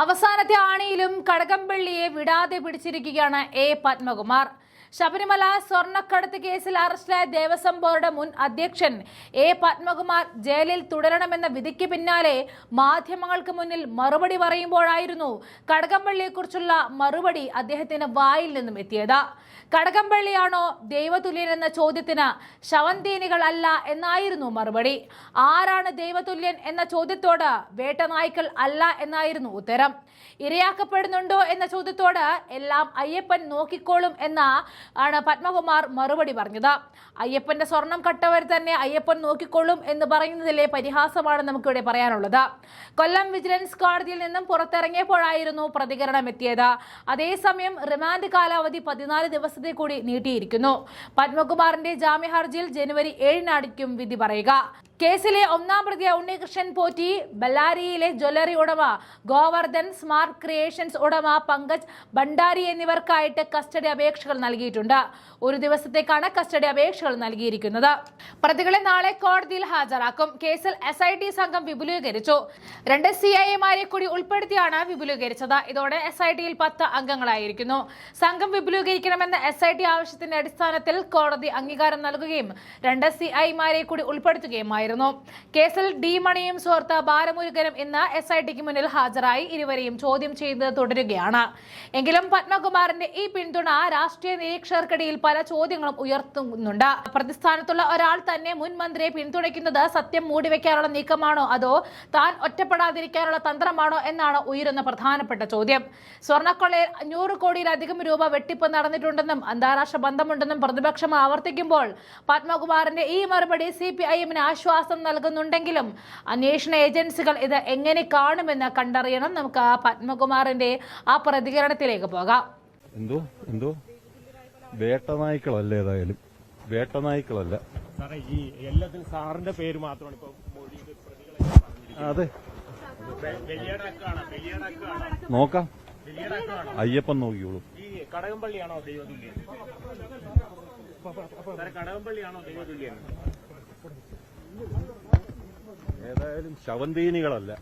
അവസാനത്തെ ആണിയിലും കടകംപള്ളിയെ വിടാതെ പിടിച്ചിരിക്കുകയാണ് എ പത്മകുമാർ. ശബരിമല സ്വർണക്കടത്ത് കേസിൽ അറസ്റ്റിലായ ദേവസ്വം ബോർഡ് മുൻ അധ്യക്ഷൻ എ പത്മകുമാർ ജയിലിൽ തുടരണമെന്ന വിധിക്ക് പിന്നാലെ മാധ്യമങ്ങൾക്ക് മുന്നിൽ മറുപടി പറയുമ്പോഴായിരുന്നു കടകംപള്ളിയെക്കുറിച്ചുള്ള മറുപടി അദ്ദേഹത്തിന് വായിൽ നിന്നും എത്തിയത്. കടകംപള്ളിയാണോ ദൈവതുല്യൻ എന്ന ചോദ്യത്തിന് ശവന്തീനികൾ അല്ല എന്നായിരുന്നു മറുപടി. ആരാണ് ദൈവതുല്യൻ എന്ന ചോദ്യത്തോട് വേട്ടനായ്ക്കൾ അല്ല എന്നായിരുന്നു ഉത്തരം. ഇരയാക്കപ്പെടുന്നുണ്ടോ എന്ന ചോദ്യത്തോട് എല്ലാം അയ്യപ്പൻ നോക്കിക്കോളും എന്ന ആണ് പത്മകുമാർ മറുപടി പറഞ്ഞത്. അയ്യപ്പന്റെ സ്വർണം കട്ടവർ തന്നെ അയ്യപ്പൻ നോക്കിക്കൊള്ളും എന്ന് പറയുന്നതിലെ പരിഹാസമാണ് നമുക്കിവിടെ പറയാനുള്ളത്. കൊല്ലം വിജിലൻസ് കോടതിയിൽ നിന്നും പുറത്തിറങ്ങിയപ്പോഴായിരുന്നു പ്രതികരണം എത്തിയത് അതേസമയം റിമാൻഡ് കാലാവധി പതിനാല് ദിവസത്തെ കൂടി നീട്ടിയിരിക്കുന്നു. പത്മകുമാറിന്റെ ജാമ്യ ഹർജിയിൽ ജനുവരി ഏഴിനായിരിക്കും വിധി പറയുക. കേസിലെ ഒന്നാം പ്രതി ഉണ്ണികൃഷ്ണൻ പോറ്റി ബല്ലാരിയിലെ ജ്വല്ലറി ഉടമ ഗോവർദ്ധൻ സ്മാർട്ട് ക്രിയേഷൻസ് ഉടമ പങ്കജ് ഭണ്ഡാരി എന്നിവർക്കായിട്ട് കസ്റ്റഡി അപേക്ഷകൾ നൽകിയിട്ടുണ്ട്. ഒരു ദിവസത്തേക്കാണ് കസ്റ്റഡി അപേക്ഷകൾ നൽകിയിരിക്കുന്നത്. പ്രതികളെ നാളെ കോടതിയിൽ ഹാജരാക്കും. കേസിൽ എസ് ഐ ടി സംഘം വിപുലീകരിച്ചു. രണ്ട് സി ഐ എമാരെ കൂടി ഉൾപ്പെടുത്തിയാണ് വിപുലീകരിച്ചത്. ഇതോടെ എസ് ഐ ടിയിൽ പത്ത് അംഗങ്ങളായിരിക്കുന്നു. സംഘം വിപുലീകരിക്കണമെന്ന എസ് ഐ ടി ആവശ്യത്തിന്റെ അടിസ്ഥാനത്തിൽ കോടതി അംഗീകാരം നൽകുകയും രണ്ട് സി ഐമാരെ കൂടി ഉൾപ്പെടുത്തുകയുമായിരുന്നു. കേസിൽ ഡി മണിയും സുഹൃത്ത് ബാലമുരുകനും ഇന്ന് എസ് ഐ ടിക്ക് മുന്നിൽ ഹാജരായി ഇരുവരെയും ചോദ്യം ചെയ്യുന്നത് തുടരുകയാണ്. എങ്കിലും പത്മകുമാറിന്റെ ഈ പിന്തുണ രാഷ്ട്രീയ നിരീക്ഷകർക്കിടയിൽ പല ചോദ്യങ്ങളും ഉയർത്തുന്നുണ്ട്. പ്രതിസ്ഥാനത്തുള്ള ഒരാൾ തന്നെ മുൻ മന്ത്രിയെ പിന്തുണയ്ക്കുന്നത് സത്യം മൂടിവെക്കാനുള്ള നീക്കമാണോ അതോ താൻ ഒറ്റപ്പെടാതിരിക്കാനുള്ള തന്ത്രമാണോ എന്നാണ് ഉയരുന്ന പ്രധാനപ്പെട്ട ചോദ്യം. സ്വർണക്കൊള്ളയിൽ അഞ്ഞൂറ് കോടിയിലധികം രൂപ വെട്ടിപ്പ് നടന്നിട്ടുണ്ടെന്നും അന്താരാഷ്ട്ര ബന്ധമുണ്ടെന്നും പ്രതിപക്ഷം ആവർത്തിക്കുമ്പോൾ പത്മകുമാറിന്റെ ഈ മറുപടി സി പി ഐ എമ്മിന് ആശ്വാസം നൽകുന്നുണ്ടെങ്കിലും അന്വേഷണ ഏജൻസികൾ ഇത് എങ്ങനെ കാണുമെന്ന് കണ്ടറിയണം. നമുക്ക് ആ പത്മകുമാറിന്റെ ആ പ്രതികരണത്തിലേക്ക് പോകാം. എന്തോ? എന്തോ? വേട്ടനായ്ക്കളല്ല ഏതായാലും? വേട്ടനായ്ക്കളല്ല. ഈ എല്ലാത്തിനും സാറിന്റെ പേര് മാത്രമാണ് ഇപ്പൊ അതെ. നോക്കാം. അയ്യപ്പൻ നോക്കിയോളൂ ഈ കടകംപള്ളിയാണോ ദൈവതുല്യൻ കടകംപള്ളിയാണോ ദൈവതുല്യൻ ഏതായാലും ശവന്തീനികളല്ല.